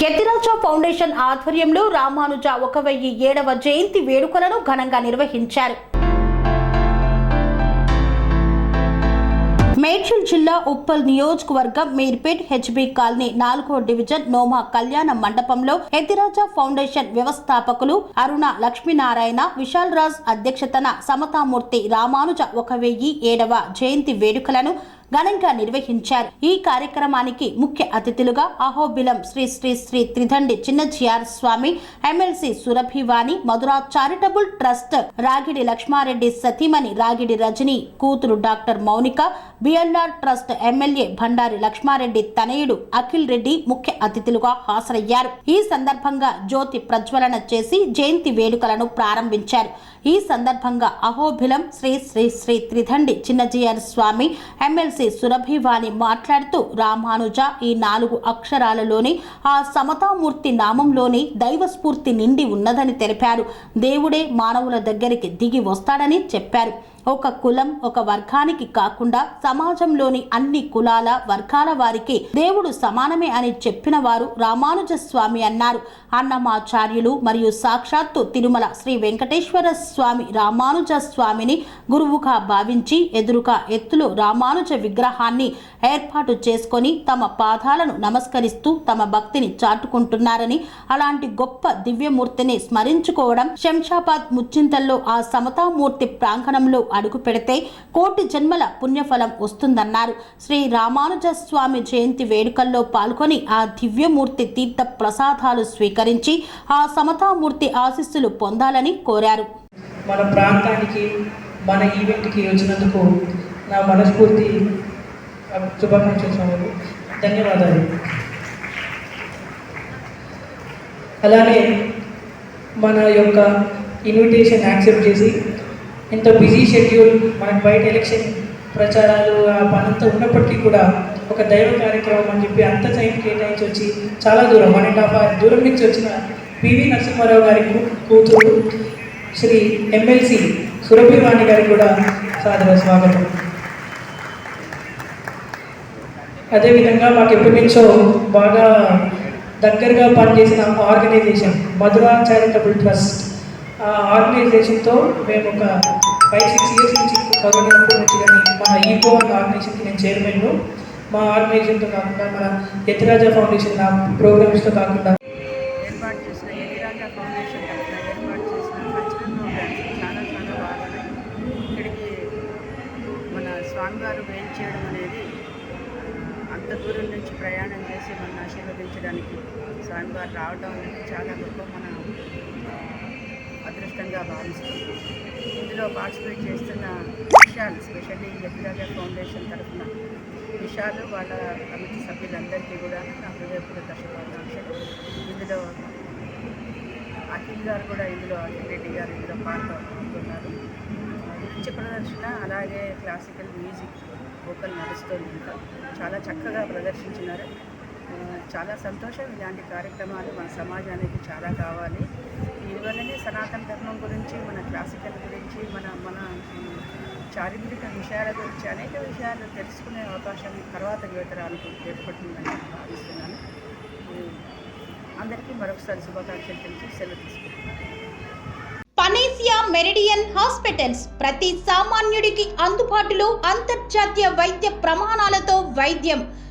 Yathiraja foundation ఆధ్వర్యంలో రామానుజ ఒక వెయ్యి ఏడవ జయంతి వేడుకలను ఘనంగా నిర్వహించారు. మేడ్చల్ జిల్లా ఉప్పల్ నియోజకవర్గం మీర్పేట్ హెచ్బి కాలనీ నాలుగో డివిజన్ నోమా కళ్యాణ మండపంలో ఎతిరాజా ఫౌండేషన్ వ్యవస్థాపకులు అరుణ లక్ష్మీనారాయణ విశాల్ రాజ్ అధ్యక్షతన సమతామూర్తి రామానుజ ఒక వెయ్యి ఏడవ జయంతి వేడుకలను ఘనంగా నిర్వహించారు. ఈ కార్యక్రమానికి ముఖ్య అతిథులుగా Ahobilam Sri Sri Sri Tridandi Chinnajeeyar Swami MLC Surabhi Vani Madhura charitable trust Ragidi Laxma Reddy సతీమణి రాగిడి రజని కూతురు doctor Mounika BLR trust MLA Bhandari Laxma Reddy తనయుడు అఖిల్ రెడ్డి ముఖ్య అతిథులుగా హాజరయ్యారు. ఈ సందర్భంగా జ్యోతి ప్రజ్వలన చేసి జయంతి వేడుకలను ప్రారంభించారు. ఈ సందర్భంగా అహోబిలం శ్రీ శ్రీ శ్రీ త్రిదండి చిన్నజీయర్ స్వామి ఎమ్మెల్సీ సురభివాణి మాట్లాడుతూ రామానుజ ఈ నాలుగు అక్షరాలలోని ఆ సమతామూర్తి నామంలోని దైవ స్ఫూర్తి నిండి ఉన్నదని తెలిపారు. దేవుడే మానవుల దగ్గరికి దిగి వస్తాడని చెప్పారు. ఒక కులం ఒక వర్గానికి కాకుండా సమాజంలోని అన్ని కులాల వర్గాల వారికి దేవుడు సమానమే అని చెప్పిన వారు రామానుజ స్వామి అన్నారు. అన్నమాచార్యులు మరియు సాక్షాత్తు తిరుమల శ్రీ వెంకటేశ్వర స్వామి రామానుజ స్వామిని గురువుగా భావించి ఎదురుగా ఎత్తులో రామానుజ విగ్రహాన్ని ఏర్పాటు చేసుకొని తమ పాదాలను నమస్కరిస్తూ తమ భక్తిని చాటుకుంటున్నారని అలాంటి గొప్ప దివ్యమూర్తిని స్మరించుకోవడం శంషాబాద్ ముచ్చింతల్లో ఆ సమతామూర్తి ప్రాంగణంలో అడుగు పెడితే కోటి జన్మల పుణ్యఫలం వస్తుందన్నారు. శ్రీ రామానుజ స్వామి జయంతి వేడుకల్లో పాల్గొని ఆ దివ్యమూర్తి తీర్థ ప్రసాదాలు స్వీకరించి ఆ సమతామూర్తి ఆశీస్సులు పొందాలని కోరారు. మన ప్రాంతానికి మన ఈవెంట్కి వచ్చినందుకు నా మనస్ఫూర్తి శుభాకాంక్షలు ధన్యవాదాలు. అలానే మన యొక్క ఇన్విటేషన్ యాక్సెప్ట్ చేసి ఇంత బిజీ షెడ్యూల్ మనకు బయట ఎలక్షన్ ప్రచారాలు పనంతా ఉన్నప్పటికీ కూడా ఒక దైవ కార్యక్రమం అని చెప్పి అంత టైం కేటాయించి వచ్చి చాలా దూరం వన్ అండ్ హాఫ్ అవర్ దూరం నుంచి వచ్చిన పివి నరసింహారావు గారి కూతురు శ్రీ ఎమ్మెల్సీ సురభివాణి గారికి కూడా సాదర స్వాగతం. అదేవిధంగా మాకు ఎప్పటి నుంచో బాగా దగ్గరగా పనిచేసిన ఆర్గనైజేషన్ మధురా చారిటబుల్ ట్రస్ట్. ఆర్గనైజేషన్తో మేము ఒక ఫైవ్ సిక్స్ ఇయర్స్ నుంచి కరోనా నుంచి కానీ మన ఈకో ఆర్గనైజేషన్కి నేను చైర్మన్ మా ఆర్గనైజేషన్తో కాకుండా మన యతిరాజా ఫౌండేషన్ ప్రోగ్రామ్స్తో కాకుండా ఏర్పాటు చేసిన ఎదిరాజ ఫౌండేషన్ ఏర్పాటు చేసిన కల్చరల్ ప్రోగ్రామ్స్ చాలా చాలా బాగున్నాయి. ఇక్కడికి మన స్వామివారు వేలు చేయడం అనేది అంత దూరం నుంచి ప్రయాణం చేసి మన ఆశీర్వదించడానికి స్వామివారు రావడం అనేది చాలా గొప్ప మన అదృష్టంగా భావిస్తుంది ఇందులో పార్టిసిపేట్ చేస్తున్న విషయాలు స్పెషల్లీ ఎదిరాజ ఫౌండేషన్ తరఫున విషయాలు వాళ్ళ కమిటీ సభ్యులందరికీ కూడా నా హృదయపూర్వక శుభాకాంక్షలు. ఇందులో అఖిల్ గారు కూడా ఇందులో అఖిల్ రెడ్డి గారు ఇందులో పాల్గొన్నారు నృత్య ప్రదర్శన అలాగే క్లాసికల్ మ్యూజిక్ వోకల్ నడుస్తుంది ఇంకా. చాలా చక్కగా ప్రదర్శించినారు. చాలా సంతోషం. ఇలాంటి కార్యక్రమాలు మన సమాజానికి చాలా కావాలి. ఇవన్నీ సనాతన ధర్మం గురించి మన క్లాసికల్ గురించి మన మన చారిత్రక విషయాల గురించి అనేక విషయాలు తెలుసుకునే అవకాశం తర్వాత యువతరాలకు ఏర్పడుతుందని భావిస్తున్నాను. అందరికీ మరొకసారి శుభాకాంక్షలు తెలిసి సెలవు తీసుకుంటున్నాను. పనేసియా మెరిడియన్ హాస్పిటల్స్ ప్రతి సామాన్యుడికి అందుబాటులో అంతర్జాతీయ వైద్య ప్రమాణాలతో వైద్యం.